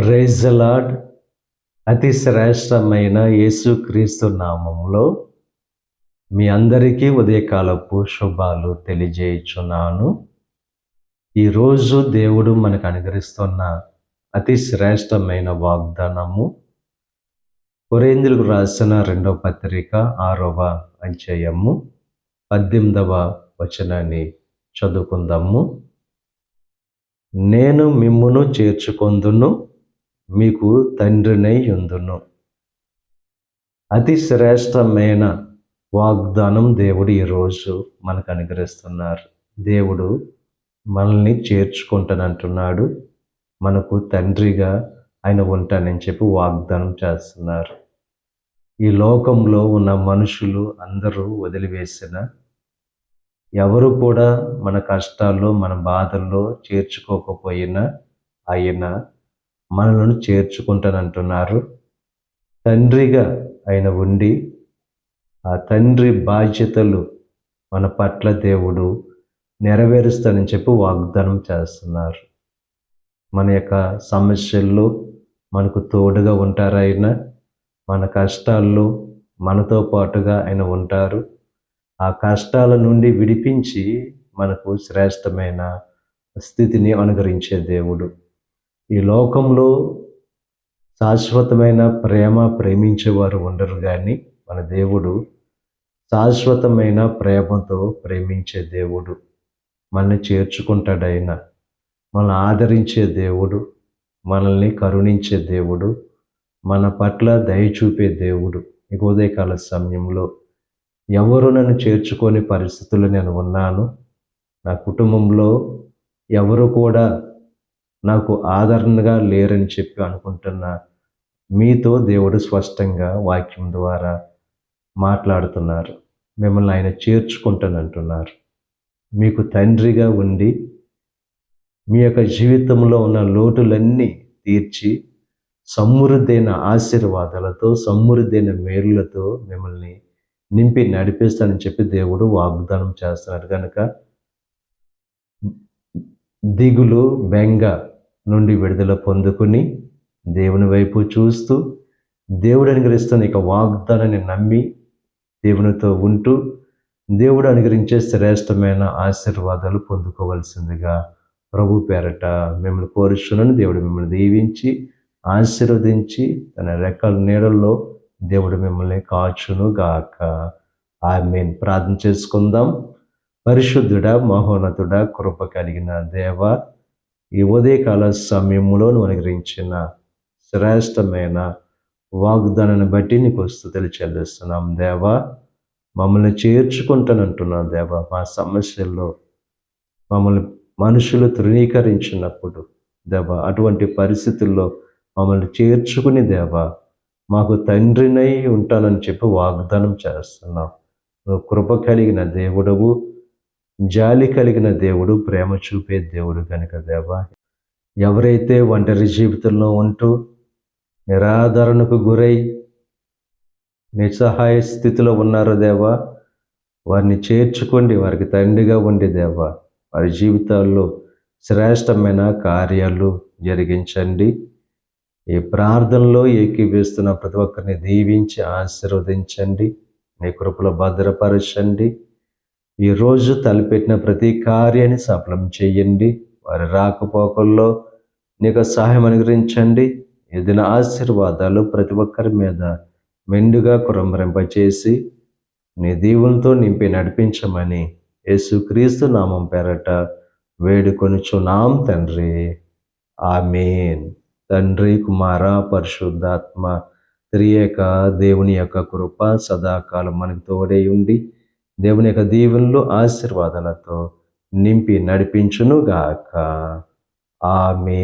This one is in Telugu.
ప్రైజ్ లాడ్ అతి శ్రేష్టమైన యేసుక్రీస్తు నామంలో మీ అందరికీ ఉదయకాలపు శుభాలు తెలియజేయుచున్నాను. ఈరోజు దేవుడు మనకు అనుగ్రహిస్తున్న అతి శ్రేష్టమైన వాగ్దానము కొరేంద్రులకు రాసిన రెండవ పత్రిక ఆరవ అధ్యాయము పద్దెనిమిదవ వచనాన్ని చదువుకుందాము. నేను మిమ్మును చేర్చుకొందును. మీకు తండ్రినై ఉందును. అతి శ్రేష్టమైన వాగ్దానం దేవుడు ఈరోజు మనకు అనుగ్రహిస్తున్నారు. దేవుడు మనల్ని చేర్చుకుంటానంటున్నాడు. మనకు తండ్రిగా ఆయన ఉంటానని చెప్పి వాగ్దానం చేస్తున్నారు. ఈ లోకంలో ఉన్న మనుషులు అందరూ వదిలివేసిన ఎవరు కూడా మన కష్టాల్లో మన బాధల్లో చేర్చుకోకపోయినా ఆయన మనలను చేర్చుకుంటానంటున్నారు. తండ్రిగా ఆయన ఉండి ఆ తండ్రి బాధ్యతలు మన పట్ల దేవుడు నెరవేరుస్తానని చెప్పి వాగ్దానం చేస్తున్నారు. మన యొక్క సమస్యల్లో మనకు తోడుగా ఉంటారు ఆయన? మన కష్టాల్లో మనతో పాటుగా ఆయన ఉంటారు. ఆ కష్టాల నుండి విడిపించి మనకు శ్రేష్టమైన స్థితిని అనుగ్రహించే దేవుడు. ఈ లోకంలో శాశ్వతమైన ప్రేమ ప్రేమించేవారు ఉండరు కానీ మన దేవుడు శాశ్వతమైన ప్రేమతో ప్రేమించే దేవుడు మనల్ని చేర్చుకుంటాడైనా మనల్ని ఆదరించే దేవుడు మనల్ని కరుణించే దేవుడు మన పట్ల దయ చూపే దేవుడు ఇక ఉదయకాల సమయంలో. ఎవరు నన్ను చేర్చుకొని పరిస్థితులు నేను ఉన్నాను? నా కుటుంబంలో ఎవరు కూడా నాకు ఆదరణగా లేరని చెప్పి అనుకుంటున్నా మీతో దేవుడు స్పష్టంగా వాక్యం ద్వారా మాట్లాడుతున్నారు. మిమ్మల్ని ఆయన చేర్చుకుంటానంటున్నారు మీకు తండ్రిగా ఉండి మీ యొక్క జీవితంలో ఉన్న లోటులన్నీ తీర్చి సమృద్ధైన ఆశీర్వాదాలతో సమృద్ధైన మేలులతో మిమ్మల్ని నింపి నడిపిస్తానని చెప్పి దేవుడు వాగ్దానం చేస్తున్నాడు. కనుక దిగులు బెంగ నుండి విడుదల పొందుకుని దేవుని వైపు చూస్తూ దేవుడు అనుగ్రహిస్తున్న ఇక వాగ్దానాన్ని నమ్మి దేవునితో ఉంటూ దేవుడు అనుగ్రహించే శ్రేష్టమైన ఆశీర్వాదాలు పొందుకోవలసిందిగా ప్రభు పేరట మిమ్మల్ని కోరుచున్నాను. దేవుడు మిమ్మల్ని దీవించి ఆశీర్వదించి తన రెక్కల నీడల్లో దేవుడు మిమ్మల్ని కాచును గాక ఆమెన్. ప్రార్థన చేసుకుందాం. పరిశుద్ధుడ మహోన్నతుడ కృప కలిగిన దేవ ఈ ఉదయకాల సమయంలో నువ్వు అనుగ్రహించిన శ్రేష్టమైన వాగ్దానాన్ని బట్టి నీకు స్థుతులు చెల్లిస్తున్నాం దేవా. మమ్మల్ని చేర్చుకుంటానంటున్నాం దేవా. మా సమస్యల్లో మమ్మల్ని మనుషులు తృణీకరించినప్పుడు దేవా అటువంటి పరిస్థితుల్లో మమ్మల్ని చేర్చుకుని దేవా మాకు తండ్రినై ఉంటానని చెప్పి వాగ్దానం చేస్తున్నాం నువ్వు కృప కలిగిన దేవుడవు. జాలి కలిగిన దేవుడు ప్రేమ చూపే దేవుడు కనుక దేవా. ఎవరైతే ఒంటరి జీవితంలో ఉంటూ నిరాదరణకు గురై నిస్సహాయ స్థితిలో ఉన్నారో దేవా వారిని చేర్చుకోండి వారికి తండ్రిగా ఉండి దేవా. వారి జీవితాల్లో శ్రేష్టమైన కార్యాలు జరిగించండి. ఈ ప్రార్థనలో ఏకీవిస్తున్న ప్రతి ఒక్కరిని దీవించి ఆశీర్వదించండి. నీ కృపలో భద్రపరచండి. ఈరోజు తలపెట్టిన ప్రతి కార్యాన్ని సఫలం చేయండి. వారి రాకపోకల్లో నీకు సహాయం అనుగ్రహించండి. ఏదైనా ఆశీర్వాదాలు ప్రతి ఒక్కరి మీద మెండుగా కురంభరింపచేసి నీ దీవులతో నింపి నడిపించమని యేసుక్రీస్తు నామం పేరట వేడుకొనుచున్నాం తండ్రి. ఆమెన్. తండ్రి కుమార పరిశుద్ధాత్మ త్రియేక దేవుని యొక్క కృప సదాకాలం మనకు తోడై ఉండి దేవుని యొక్క దీవెనలు ఆశీర్వాదాలతో నింపి నడిపించునుగాక. ఆమె